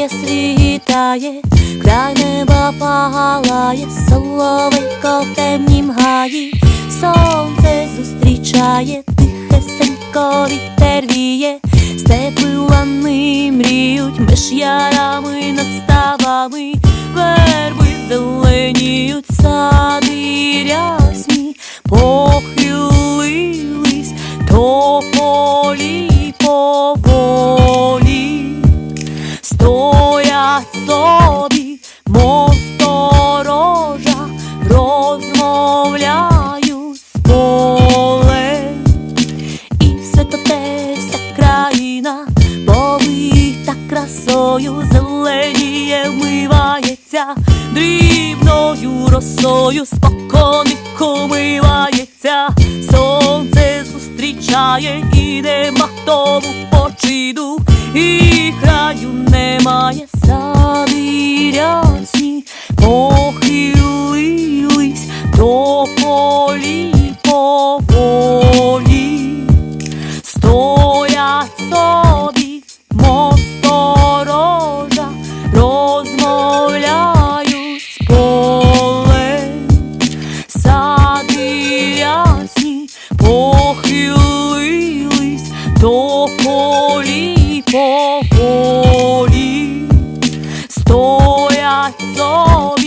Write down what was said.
зустрічає, край неба палає, соловейко в темнім гаї, сонце зустрічає, тихесенько вітер віє, степи лани мріють, між ярами над ставами, верби зеленіють, сади рясні, похилились до полі красою, зеленіє, вмивається, дрібною росою, споконнику мивається, сонце зустрічає, і нема тому почиду, і краю немає. Сади похилились похилились до полі поволі, стоять собі.